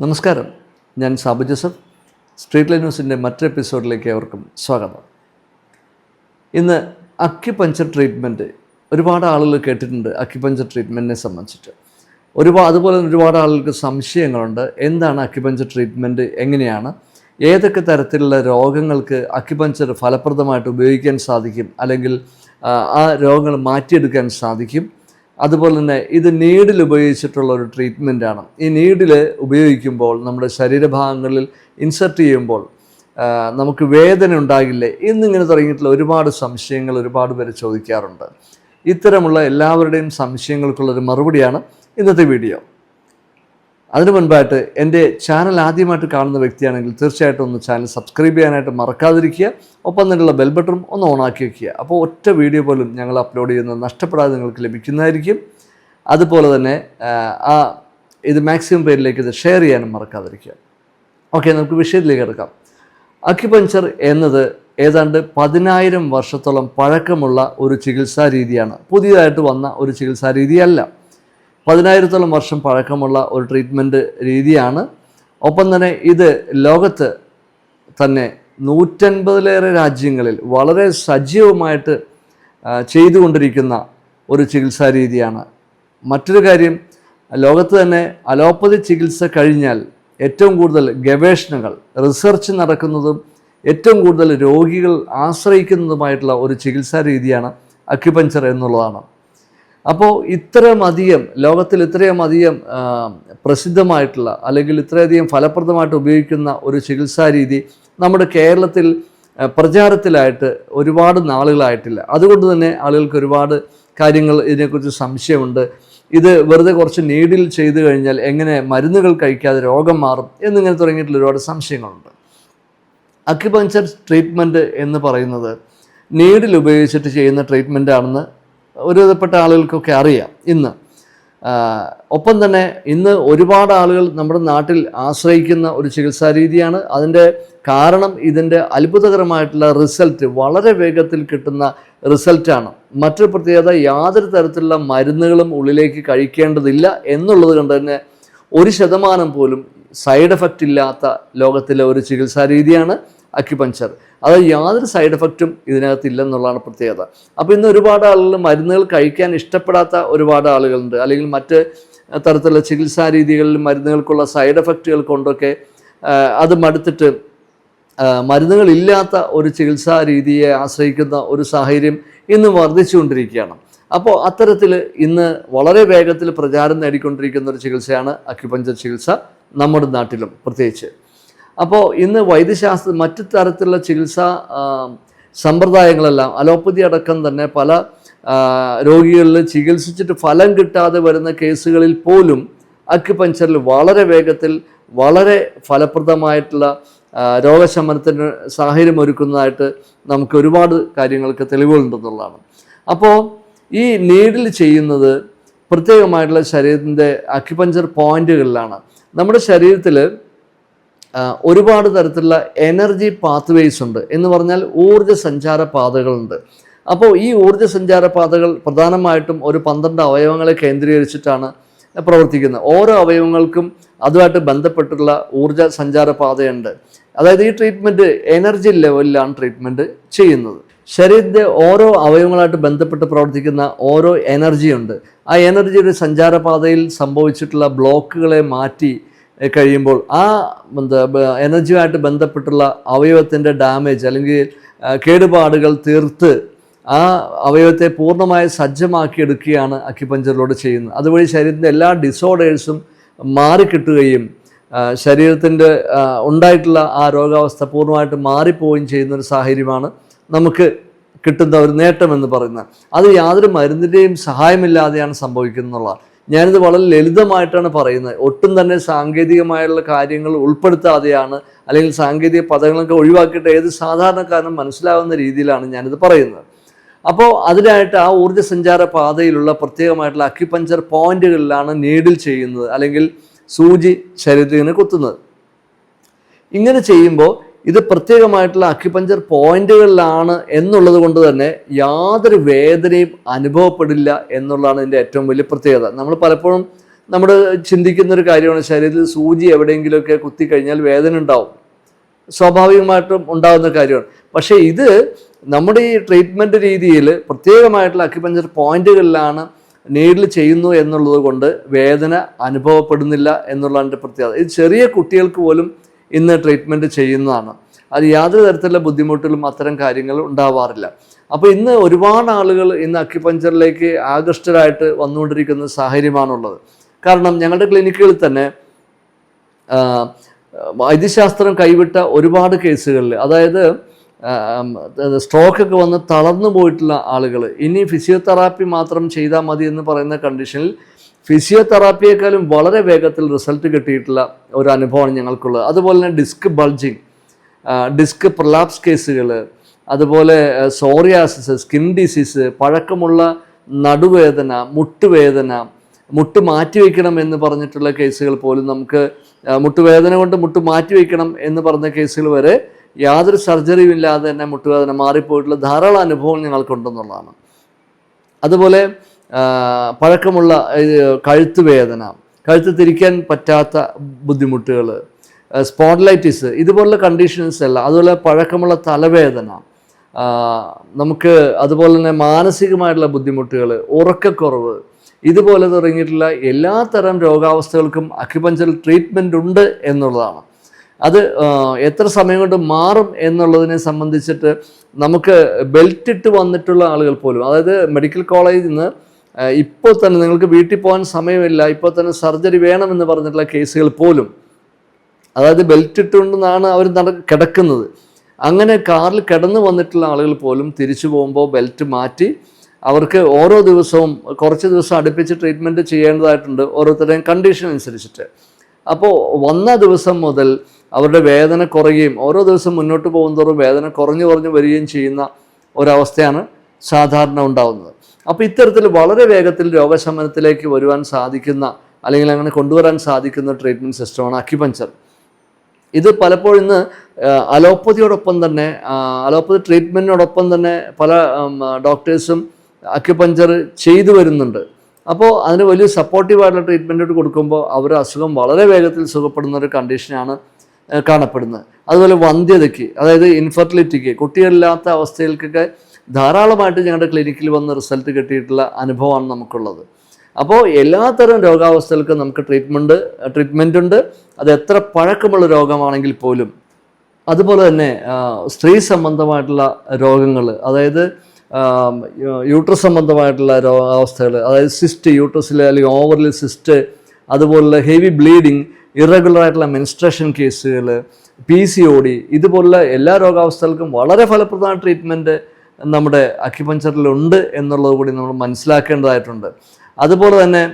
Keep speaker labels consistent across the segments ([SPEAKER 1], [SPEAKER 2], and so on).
[SPEAKER 1] നമസ്കാരം. ഞാൻ Sabu Joseph. Street line ന്യൂസിന്റെ മറ്റൊരു എപ്പിസോഡിലേക്ക് അവർക്കും സ്വാഗതം. ഇന്ന് അക്യുപഞ്ചർ ട്രീറ്റ്മെന്റ് ഒരുപാട് ആളുകൾ കേട്ടിട്ടുണ്ട് അക്യുപഞ്ചർ ട്രീറ്റ്മെന്റിനെ സംബന്ധിച്ചിട്ട്. ഒരുപാട് അതുപോലെ തന്നെ ഒരുപാട് ആളുകൾക്ക് സംശയങ്ങളുണ്ട്. എന്താണ് അക്യുപഞ്ചർ ട്രീറ്റ്മെന്റ് എങ്ങനെയാണ്? ഏതൊക്കെ തരത്തിലുള്ള രോഗങ്ങൾക്ക് അക്യുപഞ്ചർ ഫലപ്രദമായിട്ട് ഉപയോഗിക്കാൻ സാധിക്കും? അല്ലെങ്കിൽ ആ, രോഗങ്ങൾ മാറ്റിയെടുക്കാൻ സാധിക്കും? അതുപോലെ തന്നെ ഇത് നീഡിൽ ഉപയോഗിച്ചിട്ടുള്ള ഒരു ട്രീറ്റ്മെന്റ് ആണ്. ഈ നീഡിൽ ഉപയോഗിക്കുമ്പോൾ നമ്മുടെ ശരീരഭാഗങ്ങളിൽ ഇൻസെർട്ട് ചെയ്യുമ്പോൾ നമുക്ക് വേദന ഉണ്ടാകില്ലേ എന്നിങ്ങനെ തുടങ്ങിയിട്ടുള്ള ഒരുപാട് സംശയങ്ങൾ ഒരുപാട് പേര് ചോദിക്കാറുണ്ട്. ഇത്തരമുള്ള എല്ലാവരുടെയും സംശയങ്ങൾക്കുള്ളൊരു മറുപടിയാണ് ഇന്നത്തെ വീഡിയോ. അതിനു മുൻപായിട്ട് എന്റെ ചാനൽ ആദ്യമായിട്ട് കാണുന്ന വ്യക്തിയാണെങ്കിൽ തീർച്ചയായിട്ടും ഒന്ന് ചാനൽ സബ്സ്ക്രൈബ് ചെയ്യാനായിട്ട് മറക്കാതിരിക്കുക. ഒപ്പം തന്നെയുള്ള ബെൽ ബട്ടൺ ഒന്ന് ഓണാക്കി വയ്ക്കുക അപ്പോൾ ഒറ്റ വീഡിയോ പോലും ഞങ്ങൾ അപ്ലോഡ് ചെയ്യുന്നത് നഷ്ടപ്പെടാതെ നിങ്ങൾക്ക് ലഭിക്കുന്നതായിരിക്കും. അതുപോലെ തന്നെ ആ, ഇത് മാക്സിമം പേരിലേക്ക് ഇത് ഷെയർ ചെയ്യാനും മറക്കാതിരിക്കുക. ഓക്കെ നമുക്ക് വിഷയത്തിലേക്ക് എടുക്കാം അക്യുപഞ്ചർ എന്നത് ഏതാണ്ട് പതിനായിരം വർഷത്തോളം പഴക്കമുള്ള ഒരു ചികിത്സാ രീതിയാണ്. പുതിയതായിട്ട് വന്ന ഒരു ചികിത്സാ രീതിയല്ല. പതിനായിരത്തോളം വർഷം പഴക്കമുള്ള ഒരു ട്രീറ്റ്മെന്റ് രീതിയാണ്. ഒപ്പം തന്നെ ഇത് ലോകത്ത് തന്നെ നൂറ്റൻപതിലേറെ രാജ്യങ്ങളിൽ വളരെ സജീവമായിട്ട് ചെയ്തുകൊണ്ടിരിക്കുന്ന ഒരു ചികിത്സാ രീതിയാണ്. മറ്റൊരു കാര്യം ലോകത്ത് തന്നെ അലോപ്പതി ചികിത്സ കഴിഞ്ഞാൽ ഏറ്റവും കൂടുതൽ ഗവേഷണങ്ങൾ റിസർച്ച് നടക്കുന്നതും ഏറ്റവും കൂടുതൽ രോഗികൾ ആശ്രയിക്കുന്നതുമായിട്ടുള്ള ഒരു ചികിത്സാ രീതിയാണ് അക്യുപഞ്ചർ എന്നുള്ളതാണ്. അപ്പോൾ ഇത്രയധികം ലോകത്തിൽ ഇത്രയും അധികം പ്രസിദ്ധമായിട്ടുള്ള അല്ലെങ്കിൽ ഇത്രയധികം ഫലപ്രദമായിട്ട് ഉപയോഗിക്കുന്ന ഒരു ചികിത്സാ രീതി നമ്മുടെ കേരളത്തിൽ പ്രചാരത്തിലായിട്ട് ഒരുപാട് നാളുകളായിട്ടില്ല. അതുകൊണ്ട് തന്നെ ആളുകൾക്ക് ഒരുപാട് കാര്യങ്ങൾ ഇതിനെക്കുറിച്ച് സംശയമുണ്ട്. ഇത് വെറുതെ കുറച്ച് നീഡിൽ ചെയ്തു കഴിഞ്ഞാൽ എങ്ങനെ മരുന്നുകൾ കഴിക്കാതെ രോഗം മാറും എന്നിങ്ങനെ തുടങ്ങിയിട്ടുള്ള ഒരുപാട് സംശയങ്ങളുണ്ട്. അക്യുപഞ്ചർ ട്രീറ്റ്മെന്റ് എന്ന് പറയുന്നത് നീഡിൽ ഉപയോഗിച്ചിട്ട് ചെയ്യുന്ന ട്രീറ്റ്മെന്റ് ആണെന്ന് ഒരുവിധപ്പെട്ട ആളുകൾക്കൊക്കെ അറിയാം ഇന്ന്. ഒപ്പം തന്നെ ഇന്ന് ഒരുപാട് ആളുകൾ നമ്മുടെ നാട്ടിൽ ആശ്രയിക്കുന്ന ഒരു ചികിത്സാ രീതിയാണ്. അതിന്റെ കാരണം ഇതിന്റെ അത്ഭുതകരമായിട്ടുള്ള റിസൾട്ട് വളരെ വേഗത്തിൽ കിട്ടുന്ന റിസൾട്ടാണ്. മറ്റൊരു പ്രത്യേകത യാതൊരു തരത്തിലുള്ള മരുന്നുകളും ഉള്ളിലേക്ക് കഴിക്കേണ്ടതില്ല എന്നുള്ളത് കൊണ്ട് തന്നെ ഒരു ശതമാനം പോലും സൈഡ് എഫക്റ്റ് ഇല്ലാത്ത ലോകത്തിലെ ഒരു ചികിത്സാ രീതിയാണ്. അക്യുപഞ്ചർ അത് യാതൊരു സൈഡ് എഫക്റ്റും ഇതിനകത്ത് ഇല്ലെന്നുള്ളതാണ് പ്രത്യേകത. അപ്പോൾ ഇന്ന് ഒരുപാട് ആളുകൾ മരുന്നുകൾ കഴിക്കാൻ ഇഷ്ടപ്പെടാത്ത ഒരുപാട് ആളുകളുണ്ട്. അല്ലെങ്കിൽ മറ്റ് തരത്തിലുള്ള ചികിത്സാ രീതികളിൽ മരുന്നുകൾക്കുള്ള സൈഡ് എഫക്റ്റുകൾ കൊണ്ടൊക്കെ അത് മടുത്തിട്ട് മരുന്നുകളില്ലാത്ത ഒരു ചികിത്സാ രീതിയെ ആശ്രയിക്കുന്ന ഒരു സാഹചര്യം ഇന്ന് വർദ്ധിച്ചുകൊണ്ടിരിക്കുകയാണ്. അപ്പോൾ അത്തരത്തിൽ ഇന്ന് വളരെ വേഗത്തിൽ പ്രചാരം നേടിക്കൊണ്ടിരിക്കുന്ന ഒരു ചികിത്സയാണ് അക്യുപഞ്ചർ ചികിത്സ നമ്മുടെ നാട്ടിലും പ്രത്യേകിച്ച്. അപ്പോൾ ഇന്ന് വൈദ്യശാസ്ത്ര മറ്റു തരത്തിലുള്ള ചികിത്സാ സമ്പ്രദായങ്ങളെല്ലാം അലോപ്പതി അടക്കം തന്നെ പല രോഗികളിൽ ചികിത്സിച്ചിട്ട് ഫലം കിട്ടാതെ വരുന്ന കേസുകളിൽ പോലും അക്യുപഞ്ചറിൽ വളരെ വേഗത്തിൽ വളരെ ഫലപ്രദമായിട്ടുള്ള രോഗശമനത്തിന് സാഹചര്യം ഒരുക്കുന്നതായിട്ട് നമുക്ക് ഒരുപാട് കാര്യങ്ങൾക്ക് തെളിവുകളുണ്ടെന്നുള്ളതാണ് അപ്പോൾ ഈ നീഡിൽ ചെയ്യുന്നത് പ്രത്യേകമായിട്ടുള്ള ശരീരത്തിന്റെ അക്യുപഞ്ചർ പോയിന്റുകളിലാണ്. നമ്മുടെ ശരീരത്തിൽ ഒരുപാട് തരത്തിലുള്ള എനർജി പാത്വേസ് ഉണ്ട്. എന്ന് പറഞ്ഞാൽ ഊർജ സഞ്ചാര പാതകളുണ്ട്. അപ്പോൾ ഈ ഊർജ സഞ്ചാര പാതകൾ പ്രധാനമായിട്ടും ഒരു പന്ത്രണ്ട് അവയവങ്ങളെ കേന്ദ്രീകരിച്ചിട്ടാണ് പ്രവർത്തിക്കുന്നത്. ഓരോ അവയവങ്ങൾക്കും അതുമായിട്ട് ബന്ധപ്പെട്ടുള്ള ഊർജ സഞ്ചാര പാതയുണ്ട്. അതായത് ഈ ട്രീറ്റ്മെന്റ് എനർജി ലെവലിലാണ് ട്രീറ്റ്മെന്റ് ചെയ്യുന്നത്. ശരീരത്തിന്റെ ഓരോ അവയവങ്ങളായിട്ട് ബന്ധപ്പെട്ട് പ്രവർത്തിക്കുന്ന ഓരോ എനർജിയുണ്ട് ആ എനർജിയുടെ സഞ്ചാരപാതയിൽ സംഭവിച്ചിട്ടുള്ള ബ്ലോക്കുകളെ മാറ്റി കഴിയുമ്പോൾ ആ എന്താ എനർജിയുമായിട്ട് ബന്ധപ്പെട്ടുള്ള അവയവത്തിന്റെ ഡാമേജ് അല്ലെങ്കിൽ കേടുപാടുകൾ തീർത്ത് ആ അവയവത്തെ പൂർണമായി സജ്ജമാക്കിയെടുക്കുകയാണ് അക്യുപഞ്ചറിലൂടെ ചെയ്യുന്നത്. അതുവഴി ശരീരത്തിന്റെ എല്ലാ ഡിസോർഡേഴ്സും മാറിക്കിട്ടുകയും ശരീരത്തിന്റെ ഉണ്ടായിട്ടുള്ള ആ രോഗാവസ്ഥ പൂർണമായിട്ട് മാറിപ്പോവുകയും ചെയ്യുന്ന ഒരു സാഹചര്യമാണ് നമുക്ക് കിട്ടുന്ന ഒരു നേട്ടം എന്ന് പറയുന്നത്. അത് യാതൊരു മരുന്നിന്റെയും സഹായമില്ലാതെയാണ് സംഭവിക്കുന്നുള്ളത് ഞാനിത് വളരെ ലളിതമായിട്ടാണ് പറയുന്നത്. ഒട്ടും തന്നെ സാങ്കേതികമായുള്ള കാര്യങ്ങൾ ഉൾപ്പെടുത്താതെയാണ് അല്ലെങ്കിൽ സാങ്കേതിക പദങ്ങളൊക്കെ ഒഴിവാക്കിയിട്ട് ഏത് സാധാരണക്കാരനും മനസ്സിലാവുന്ന രീതിയിലാണ് ഞാനിത് പറയുന്നത്. അപ്പോൾ അതിനായിട്ട് ആ ഊർജ സഞ്ചാര പാതയിലുള്ള പ്രത്യേകമായിട്ടുള്ള അക്യുപഞ്ചർ പോയിന്റുകളിലാണ് നീഡിൽ ചെയ്യുന്നത് അല്ലെങ്കിൽ സൂചി ശരീരത്തിന് കുത്തുന്നത്. ഇങ്ങനെ ചെയ്യുമ്പോൾ ഇത് പ്രത്യേകമായിട്ടുള്ള അക്യുപഞ്ചർ പോയിന്റുകളിലാണ് എന്നുള്ളത് കൊണ്ട് തന്നെ യാതൊരു വേദനയും അനുഭവപ്പെടില്ല എന്നുള്ളതാണ് ഇതിന്റെ ഏറ്റവും വലിയ പ്രത്യേകത. നമ്മൾ പലപ്പോഴും നമ്മൾ ചിന്തിക്കുന്ന ഒരു കാര്യമാണ് ശരീരത്തിൽ സൂചി എവിടെയെങ്കിലുമൊക്കെ കുത്തി കഴിഞ്ഞാൽ വേദന ഉണ്ടാവും. സ്വാഭാവികമായിട്ടും ഉണ്ടാകുന്ന കാര്യമാണ്. പക്ഷേ ഇത് നമ്മുടെ ഈ ട്രീറ്റ്മെന്റ് രീതിയിൽ പ്രത്യേകമായിട്ടുള്ള അക്യുപഞ്ചർ പോയിന്റുകളിലാണ് നീഡിൽ ചെയ്യുന്നു എന്നുള്ളത് കൊണ്ട് വേദന അനുഭവപ്പെടുന്നില്ല എന്നുള്ളതിന്റെ പ്രത്യേകത. ഇത് ചെറിയ കുട്ടികൾക്ക് പോലും ഇന്ന് ട്രീറ്റ്മെന്റ് ചെയ്യുന്നതാണ്. അത് യാതൊരു തരത്തിലുള്ള ബുദ്ധിമുട്ടുകളും അത്തരം കാര്യങ്ങൾ ഉണ്ടാവാറില്ല. അപ്പോൾ ഇന്ന് ഒരുപാട് ആളുകൾ ഇന്ന് അക്യുപഞ്ചറിലേക്ക് ആകൃഷ്ടരായിട്ട് വന്നുകൊണ്ടിരിക്കുന്ന സാഹചര്യമാണുള്ളത്. കാരണം ഞങ്ങളുടെ ക്ലിനിക്കുകളിൽ തന്നെ വൈദ്യശാസ്ത്രം കൈവിട്ട ഒരുപാട് കേസുകളിൽ അതായത് സ്ട്രോക്കൊക്കെ വന്ന് തളർന്നു പോയിട്ടുള്ള ആളുകൾ ഇനി ഫിസിയോതെറാപ്പി മാത്രം ചെയ്താൽ മതി എന്ന് പറയുന്ന കണ്ടീഷനിൽ ഫിസിയോതെറാപ്പിയേക്കാളും വളരെ വേഗത്തിൽ റിസൾട്ട് കിട്ടിയിട്ടുള്ള ഒരു അനുഭവമാണ് ഞങ്ങൾക്കുള്ളത്. അതുപോലെ തന്നെ ഡിസ്ക് ബൾജിങ് ഡിസ്ക് പ്രലാപ്സ് കേസുകൾ അതുപോലെ സോറിയാസിസ് സ്കിൻ ഡിസീസ് പഴക്കമുള്ള നടുവേദന മുട്ടുവേദന മുട്ട് മാറ്റിവെക്കണം എന്ന് പറഞ്ഞിട്ടുള്ള കേസുകൾ പോലും നമുക്ക് മുട്ടുവേദന കൊണ്ട് മുട്ട് മാറ്റിവെക്കണം എന്ന് പറഞ്ഞ കേസുകൾ വരെ യാതൊരു സർജറിയും ഇല്ലാതെ തന്നെ മുട്ടുവേദന മാറിപ്പോയിട്ടുള്ള ധാരാളം അനുഭവങ്ങൾ ഞങ്ങൾക്കുണ്ടെന്നുള്ളതാണ്. അതുപോലെ പഴക്കമുള്ള കഴുത്ത് വേദന കഴുത്ത് തിരിക്കാൻ പറ്റാത്ത ബുദ്ധിമുട്ടുകൾ സ്പോൺലൈറ്റിസ് ഇതുപോലുള്ള കണ്ടീഷൻസ് എല്ലാം അതുപോലെ പഴക്കമുള്ള തലവേദന നമുക്ക് അതുപോലെ തന്നെ മാനസികമായിട്ടുള്ള ബുദ്ധിമുട്ടുകൾ ഉറക്കക്കുറവ് ഇതുപോലെ തുടങ്ങിയിട്ടുള്ള എല്ലാ തരം രോഗാവസ്ഥകൾക്കും അക്യുപഞ്ചർ ട്രീറ്റ്മെന്റ് ഉണ്ട് എന്നുള്ളതാണ്. അത് എത്ര സമയം കൊണ്ട് മാറും എന്നുള്ളതിനെ സംബന്ധിച്ചിട്ട് നമുക്ക് ബെൽറ്റ് ഇട്ട് വന്നിട്ടുള്ള ആളുകൾ പോലും അതായത് മെഡിക്കൽ കോളേജിൽ നിന്ന് ഇപ്പോൾ തന്നെ നിങ്ങൾക്ക് വീട്ടിൽ പോകാൻ സമയമില്ല. ഇപ്പോൾ തന്നെ സർജറി വേണമെന്ന് പറഞ്ഞിട്ടുള്ള കേസുകൾ പോലും. അതായത് ബെൽറ്റ് ഇട്ടുകൊണ്ടെന്നാണ് അവർ നട കിടക്കുന്നത്. അങ്ങനെ കാറിൽ കിടന്നു വന്നിട്ടുള്ള ആളുകൾ പോലും തിരിച്ചു പോകുമ്പോൾ ബെൽറ്റ് മാറ്റി അവർക്ക് ഓരോ ദിവസവും കുറച്ച് ദിവസം അടുപ്പിച്ച് ട്രീറ്റ്മെന്റ് ചെയ്യേണ്ടതായിട്ടുണ്ട് ഓരോരുത്തരുടെയും കണ്ടീഷൻ അനുസരിച്ചിട്ട്. അപ്പോൾ വന്ന ദിവസം മുതൽ അവരുടെ വേദന കുറയുകയും ഓരോ ദിവസം മുന്നോട്ട് പോകുന്നതോറും വേദന കുറഞ്ഞു കുറഞ്ഞു വരികയും ചെയ്യുന്ന ഒരവസ്ഥയാണ് സാധാരണ ഉണ്ടാവുന്നത്. അപ്പോൾ ഇത്തരത്തിൽ വളരെ വേഗത്തിൽ രോഗശമനത്തിലേക്ക് വരുവാൻ സാധിക്കുന്ന അല്ലെങ്കിൽ അങ്ങനെ കൊണ്ടുവരാൻ സാധിക്കുന്ന ട്രീറ്റ്മെന്റ് സിസ്റ്റമാണ് അക്യുപഞ്ചർ. ഇത് പലപ്പോഴും ഇന്ന് അലോപ്പതിയോടൊപ്പം തന്നെ അലോപ്പതി ട്രീറ്റ്മെന്റിനോടൊപ്പം തന്നെ പല ഡോക്ടേഴ്സും അക്യുപഞ്ചർ ചെയ്തു വരുന്നുണ്ട്. അപ്പോൾ അതിന് വലിയ സപ്പോർട്ടീവായിട്ടുള്ള ട്രീറ്റ്മെന്റ് കൊടുക്കുമ്പോൾ അവർ അസുഖം വളരെ വേഗത്തിൽ സുഖപ്പെടുന്ന ഒരു കണ്ടീഷനാണ് കാണപ്പെടുന്നത്. അതുപോലെ വന്ധ്യതയ്ക്ക് അതായത് ഇൻഫെർട്ടിലിറ്റിക്ക് കുട്ടികളില്ലാത്ത അവസ്ഥകൾക്കൊക്കെ ധാരാളമായിട്ട് ഞങ്ങളുടെ ക്ലിനിക്കിൽ വന്ന് റിസൾട്ട് കിട്ടിയിട്ടുള്ള അനുഭവമാണ് നമുക്കുള്ളത്. അപ്പോൾ എല്ലാത്തരം രോഗാവസ്ഥകൾക്കും നമുക്ക് ട്രീറ്റ്മെന്റ് ട്രീറ്റ്മെന്റ് ഉണ്ട്. അത് എത്ര പഴക്കമുള്ള രോഗമാണെങ്കിൽ പോലും. അതുപോലെ തന്നെ സ്ത്രീ സംബന്ധമായിട്ടുള്ള രോഗങ്ങൾ അതായത് യൂട്രസ് സംബന്ധമായിട്ടുള്ള രോഗാവസ്ഥകൾ അതായത് സിസ്റ്റ് യൂട്രസിൽ അല്ലെങ്കിൽ ഓവറിൽ സിസ്റ്റ് അതുപോലുള്ള ഹെവി ബ്ലീഡിങ് ഇറഗുലർ ആയിട്ടുള്ള മെൻസ്ട്രേഷൻ കേസുകൾ പി സി ഒ ഡി ഇതുപോലുള്ള എല്ലാ രോഗാവസ്ഥകൾക്കും വളരെ ഫലപ്രദമായ ട്രീറ്റ്മെന്റ് നമ്മുടെ അക്യുപഞ്ചറിലുണ്ട് എന്നുള്ളത് കൂടി നമ്മൾ മനസ്സിലാക്കേണ്ടതായിട്ടുണ്ട്. അതുപോലെ തന്നെ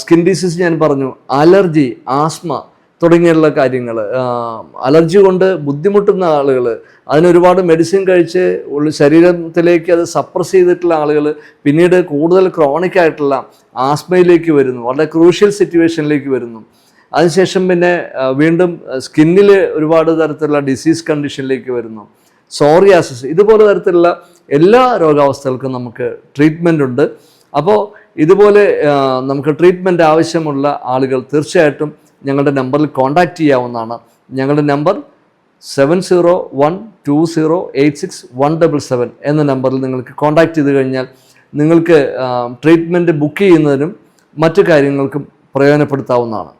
[SPEAKER 1] സ്കിൻ ഡിസീസ് ഞാൻ പറഞ്ഞു അലർജി ആസ്മ തുടങ്ങിയുള്ള കാര്യങ്ങൾ അലർജി കൊണ്ട് ബുദ്ധിമുട്ടുന്ന ആളുകൾ അതിനൊരുപാട് മെഡിസിൻ കഴിച്ച് ശരീരത്തിലേക്ക് അത് സപ്രസ് ചെയ്തിട്ടുള്ള ആളുകൾ പിന്നീട് കൂടുതൽ ക്രോണിക് ആയിട്ടുള്ള ആസ്മയിലേക്ക് വരുന്നു വളരെ ക്രൂഷ്യൽ സിറ്റുവേഷനിലേക്ക് വരുന്നു. അതിനുശേഷം പിന്നെ വീണ്ടും സ്കിന്നിൽ ഒരുപാട് തരത്തിലുള്ള ഡിസീസ് കണ്ടീഷനിലേക്ക് വരുന്നു. സോറിയാസിസ് ഇതുപോലെ തരത്തിലുള്ള എല്ലാ രോഗാവസ്ഥകൾക്കും നമുക്ക് ട്രീറ്റ്മെന്റ് ഉണ്ട്. അപ്പോൾ ഇതുപോലെ നമുക്ക് ട്രീറ്റ്മെന്റ് ആവശ്യമുള്ള ആളുകൾ തീർച്ചയായിട്ടും ഞങ്ങളുടെ നമ്പറിൽ കോൺടാക്റ്റ് ചെയ്യാവുന്നതാണ്. ഞങ്ങളുടെ number seven zero one two zero eight six one double seven എന്ന നമ്പറിൽ നിങ്ങൾക്ക് കോൺടാക്റ്റ് ചെയ്ത് കഴിഞ്ഞാൽ നിങ്ങൾക്ക് ട്രീറ്റ്മെന്റ് ബുക്ക് ചെയ്യുന്നതിനും മറ്റു കാര്യങ്ങൾക്കും പ്രയോജനപ്പെടുത്താവുന്നതാണ്.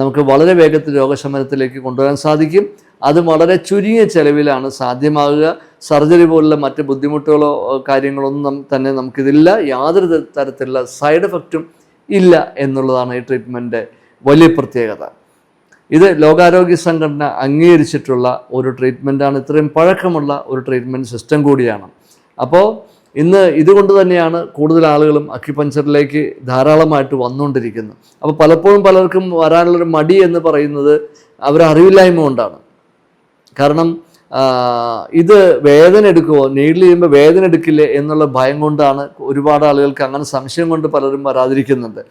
[SPEAKER 1] നമുക്ക് വളരെ വേഗത്തിൽ രോഗശമനത്തിലേക്ക് കൊണ്ടുവരാൻ സാധിക്കും. അത് വളരെ ചുരുങ്ങിയ ചെലവിലാണ് സാധ്യമാകുക. സർജറി പോലുള്ള മറ്റ് ബുദ്ധിമുട്ടുകളോ കാര്യങ്ങളൊന്നും തന്നെ നമുക്കിതില്ല. യാതൊരു തരത്തിലുള്ള സൈഡ് എഫക്റ്റും ഇല്ല എന്നുള്ളതാണ് ഈ ട്രീറ്റ്മെന്റ് വലിയ പ്രത്യേകത. ഇത് ലോകാരോഗ്യ സംഘടന അംഗീകരിച്ചിട്ടുള്ള ഒരു ട്രീറ്റ്മെന്റാണ്. ഇത്രയും പഴക്കമുള്ള ഒരു ട്രീറ്റ്മെന്റ് സിസ്റ്റം കൂടിയാണ്. അപ്പോൾ ഇന്ന് ഇതുകൊണ്ട് തന്നെയാണ് കൂടുതൽ ആളുകളും അക്യുപഞ്ചറിലേക്ക് ധാരാളമായിട്ട് വന്നുകൊണ്ടിരിക്കുന്നത്. അപ്പോൾ പലപ്പോഴും പലർക്കും വരാനുള്ളൊരു മടി എന്ന് പറയുന്നത് അവരറിവില്ലായ്മ കൊണ്ടാണ്. കാരണം ഇത് വേദന എടുക്കുമോ നീഡിൽ ചെയ്യുമ്പോൾ വേദന എടുക്കില്ലേ എന്നുള്ള ഭയം കൊണ്ടാണ് ഒരുപാട് ആളുകൾക്ക് അങ്ങനെ സംശയം കൊണ്ട് പലരും വരാതിരിക്കുന്നുണ്ട്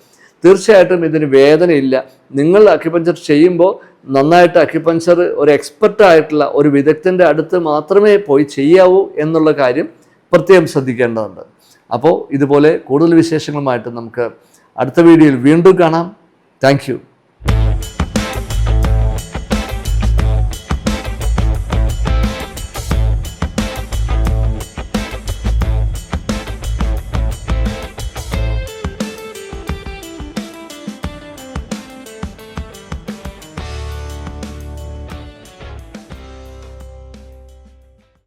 [SPEAKER 1] തീർച്ചയായിട്ടും ഇതിന് വേദനയില്ല നിങ്ങൾ അക്യുപഞ്ചർ ചെയ്യുമ്പോൾ നന്നായിട്ട് അക്യുപഞ്ചർ ഒരു എക്സ്പെർട്ട് ആയിട്ടുള്ള ഒരു വിദഗ്ധന്റെ അടുത്ത് മാത്രമേ പോയി ചെയ്യാവൂ എന്നുള്ള കാര്യം പ്രത്യേകം ശ്രദ്ധിക്കേണ്ടതുണ്ട്. അപ്പോൾ ഇതുപോലെ കൂടുതൽ വിശേഷങ്ങളുമായിട്ട് നമുക്ക് അടുത്ത വീഡിയോയിൽ വീണ്ടും കാണാം. താങ്ക്